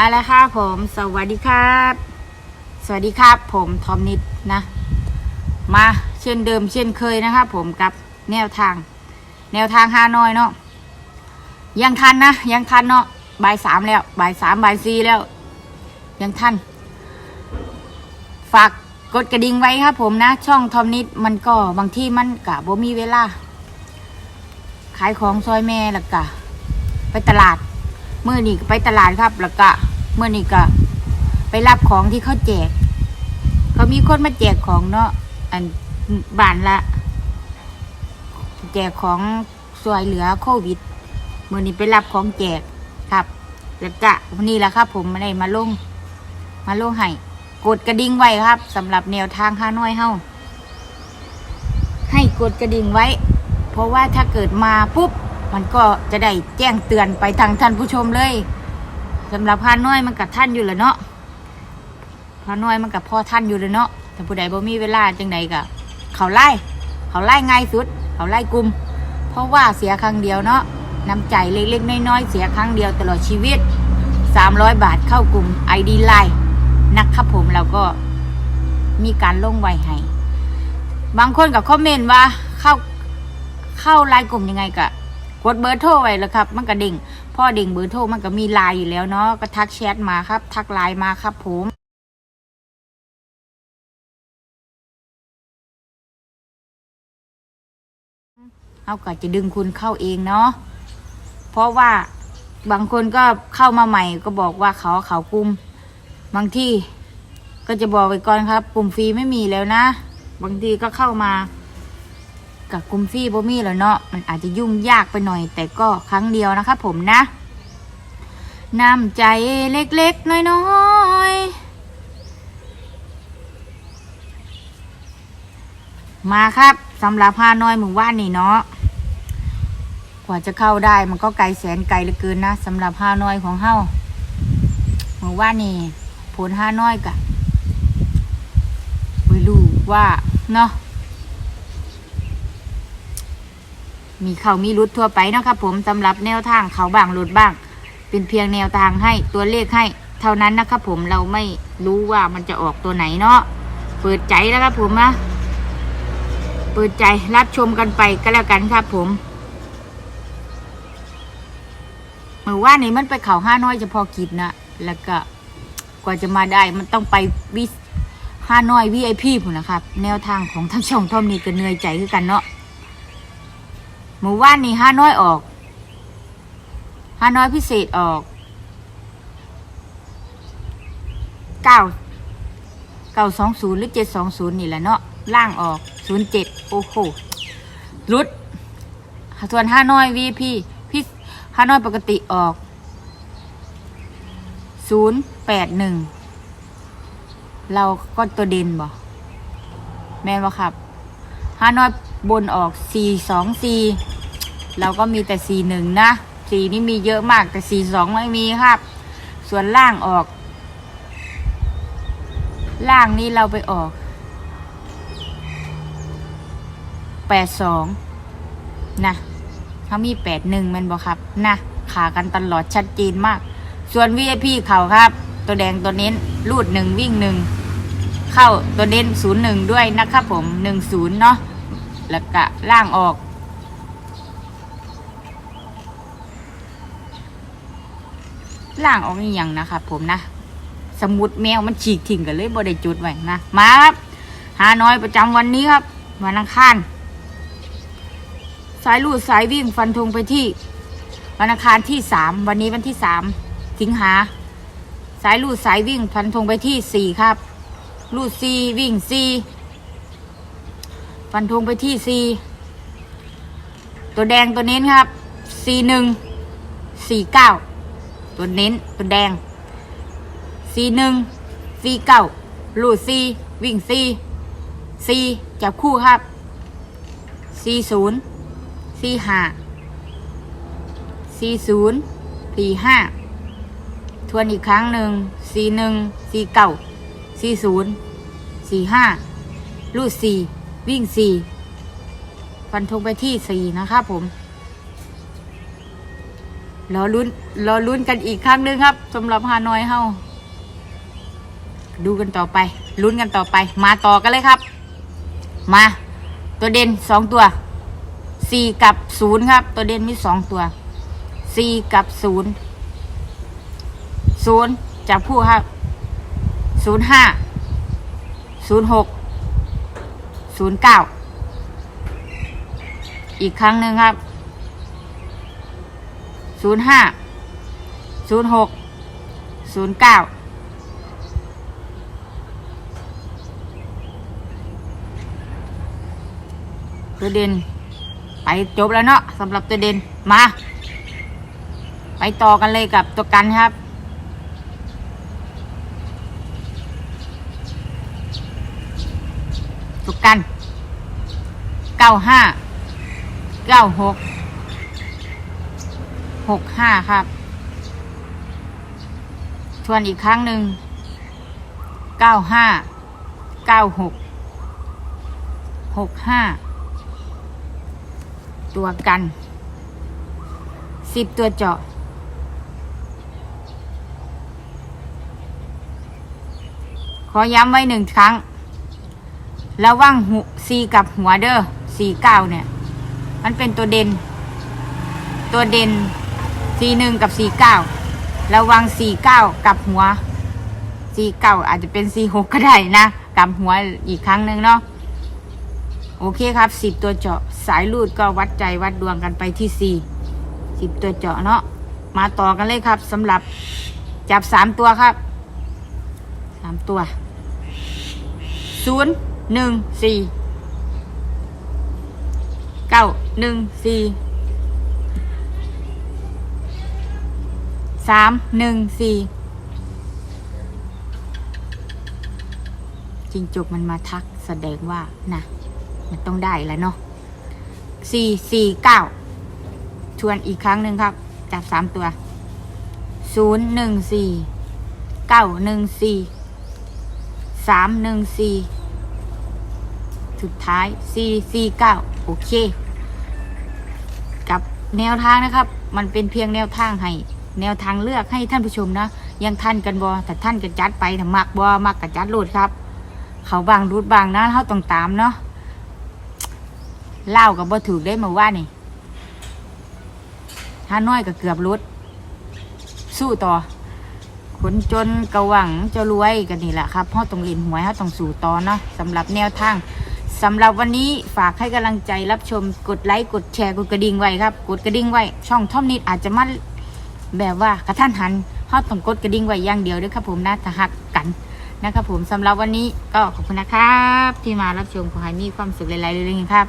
อะไรครับผม สวัสดีครับ สวัสดีครับผมทอมนิดนะ มาเช่นเดิมเช่นเคยนะครับผมกับแนวทาง แนวทางฮานอยเนาะยังทันนะ ยังทันเนาะบ่ายสามแล้วบ่ายสามบ่ายสี่แล้ว ยังทัน ฝากกดกระดิ่งไว้ครับผมนะ ช่องทอมนิดมันก็บางที่มันกะบ่มีเวลา ขายของซอยแม่ล้วกะ ไปตลาดเมื่อนี้ไปตลาดครับแล้วก็ เมื่อนี้ก็ไปรับของที่เขาแจก เขามีคนมาแจกของเนาะอันบ้านละ แจกของสวยเหลือโควิดเมื่อนี้ไปรับของแจกครับแล้วก็วันนี้แหละครับ ผมมาได้มาลง มาลงให้กดกระดิ่งไว้ครับสำหรับแนวทางข้าน้อยเฮาให้กดกระดิ่งไว้ เพราะว่าถ้าเกิดมาปุ๊บ มันก็จะได้แจ้งเตือนไปทางท่านผู้ชมเลย สำหรับพาน้อยมันกับท่านอยู่แหละเนาะพาน้อยมันกับพ่อท่านอยู่เลยเนาะแต่ผู้ใดบ่มีเวลาจังใดก็เขาไล่ เขาไล่ง่ายสุด เขาไล่กลุ่มเพราะว่าเสียครั้งเดียวเนาะน้ำใจเล็กๆน้อยๆเสียครั้งเดียวตลอดชีวิต 300 บาทเข้ากลุ่ม ID ไลน์นะครับผมเราก็มีการลงไวให้บางคนกับคอมเมนต์ว่าเข้าเข้าไลน์กลุ่มยังไงกะ กดเบอร์โทรไว้แล้วครับ มันก็เด้งพ่อเด้งเบอร์โทรมันก็มีไลน์อยู่แล้วเนาะก็ทักแชทมาครับ ทักไลน์มาครับผมเอาก็จะดึงคุณเข้าเองเนาะเพราะว่าบางคนก็เข้ามาใหม่ก็บอกว่าเขาเขากลุ่มบางที่ก็จะบอกไปก่อนครับกลุ่มฟรีไม่มีแล้วนะ บางทีก็เข้ามา กับกุมฟรีบ่มีแล้วเนาะมันอาจจะยุ่งยากไปหน่อย แต่ก็ครั้งเดียวนะครับผมนะน้ำใจเล็ก ๆ น้อยๆ มาครับสำหรับพาน้อยหมู่บ้านนี่เนาะกว่าจะเข้าได้มันก็ไกลแสนไกลเหลือเกินนะสำหรับพาน้อยของเฮาหมู่บ้านนี่ผลห้าน้อยกะไม่รู้ว่าเนาะ มีเขามีรุดทั่วไปนะครับผมสำหรับแนวทางเขาบ้างรุดบ้าง เป็นเพียงแนวทางให้ตัวเลขให้ เท่านั้นนะครับผมเราไม่รู้ว่ามันจะออกตัวไหนเนาะเปิดใจแล้วครับผมนะเปิดใจรับชมกันไปก็แล้วกันครับผมเมื่อว่านี่มันไปเขาห้าน้อยเฉพาะกิจนะแล้วก็กว่าจะมาได้มันต้องไปวิห้าน้อยวีไอพีผมนะครับ แนวทางของทั้งช่องทอมนี่ก็เหนื่อยใจคือกันเนาะ หมู่ว่านนี่ห้าน้อยออกห้าน้อยพิเศษออกเก้าเก้าสองศูนย์หรือเจ็ดสองศูนย์นี่แหละเนาะล่างออกศูนย์เจ็ดโอ้โหรุดส่วนห้าน้อยวีพีพี่ห้าน้อยปกติออกศูนย์แปดหนึ่งเราก็ตัวเด่นบ่แม่นบ่ครับห้าน้อยบนออกสี่สองสี่ เราก็มีแต่สีหนึ่งนะสีนี่มีเยอะมากแต่สีสองไม่มีครับ ส่วนล่างออก ล่างนี้เราไปออกแปดสองนะเขามีแปดหนึ่งมันบอกครับนะขากันตลอดชัดเจนมาก ส่วน VIP เขาครับ ตัวแดงตัวเน้นรูดหนึ่งวิ่งหนึ่งเข้าตัวเน้นศูนย์หนึ่งด้วยนะครับผมหนึ่งศูนย์เนาะแล้วก็ล่างออก ล่างออกนี่ยังนะครับผมนะ สมุดแมวมันฉีกทิ้งกันเลยบ่ได้จุดไว้นะมาครับหาน้อยประจำวันนี้ครับวันอังคารสายลูดสายวิ่งฟันธงไปที่วันอังคารที่สามวันนี้วันที่สามสิงหา สายลูดสายวิ่งฟันธงไปที่สี่ครับลูดซีวิ่งซีฟันธงไปที่ซีตัวแดงตัวเน้นครับซีหนึ่งสี่เก้า ตัวเน้นตัวแดงซีหนึ่งซีเก้าลูดซีวิ่งซีซีจับคู่ครับซีศูนย์ซีห้าซีศูนย์สี่ห้าทวนอีกครั้งหนึ่งซีหนึ่งซีเก้าสี่ศูนย์สี่ห้าลูดสี่วิ่งสี่ฟันธงไปที่สี่นะครับผม รอลุ้นรอลุ้นกันอีกครั้งหนึงครับสำหรับฮานอยเฮาดูกันต่อไป ลุ้นกันต่อไป มาต่อกันเลยครับ มา ตัวเด่นสองตัวสี่กับศูนย์ครับ ตัวเด่นมีสองตัวสี่กับศูนย์ศูนย์จากผู้ครับศูนย์ห้าศูนย์หกศูนย์เก้าอีกครั้งหนึ่งครับ ศูนย์ห้าศูนย์หกศูนย์เก้าตัวเด่นไปจบแล้วเนาะสำหรับตัวเด่นมา ไปต่อกันเลยกับตัวกันครับตัวกันเก้าห้าเก้าหก หกห้าครับ ทวนอีกครั้งหนึ่งเก้าห้าเก้าหกหกห้าตัวกันสิบตัวเจาะขอย้ำไว้หนึ่งครั้ง ระว่างหูซีกับหัวเด้อสี่เก้าเนี่ย มันเป็นตัวเด่น ตัวเด่น สี่หนึ่งกับสี่เก้าระวังสี่เก้ากับหัวสี่เก้าอาจจะเป็นสี่หกก็ได้นะกับหัวอีกครั้งหนึ่งเนาะโอเคครับสิบตัวเจาะสายลูดก็วัดใจวัดดวงกันไปที่สี่สิบตัวเจาะเนาะมาต่อกันเลยครับสำหรับจับสามตัวครับสามตัวศูนย์หนึ่งสี่เก้าหนึ่งสี่ สามหนึ่งสี่จิงจกมันมาทักแสดงว่านะมันต้องได้แล้วเนาะสี่สี่เก้าชวนอีกครั้งหนึ่งครับ จับสามตัวศูนย์หนึ่งสี่เก้าหนึ่งสี่สามหนึ่งสี่สุดท้ายสี่สี่เก้าโอเค กับแนวทางนะครับ มันเป็นเพียงแนวทางให้ แนวทางเลือกให้ท่านผู้ชมนะยังท่านกันบอแต่ท่านกันจัดไปถ้ามักบอมักกับจัดโหลดครับ เขาบางรูดบางนะเขาต้องตามเนาะเล่ากับบ่ถูกได้มาว่านี่ถ้าน้อยก็เกือบรุด สู้ต่อคนจนกระหวังจะรวยกันนี่แหละครับเพราะต้องเรียนหวยเขาต้องสู่ต่อเนาะสำหรับแนวทางสำหรับวันนี้ฝากให้กำลังใจรับชมกดไลค์กดแชร์กดกระดิ่งไว้ครับ กดกระดิ่งไว้ ช่องท่อมนิดอาจจะมา แบบว่ากระท่านหันเฮาต้องกดกระดิ่งไว้อย่างเดียวเด้วยครับผมนะถ้าหักกันนะครับผมสำหรับวันนี้ก็ขอบคุณนะครับ ที่มารับชมขอให้มีความสุขหลายๆเรื่องครับ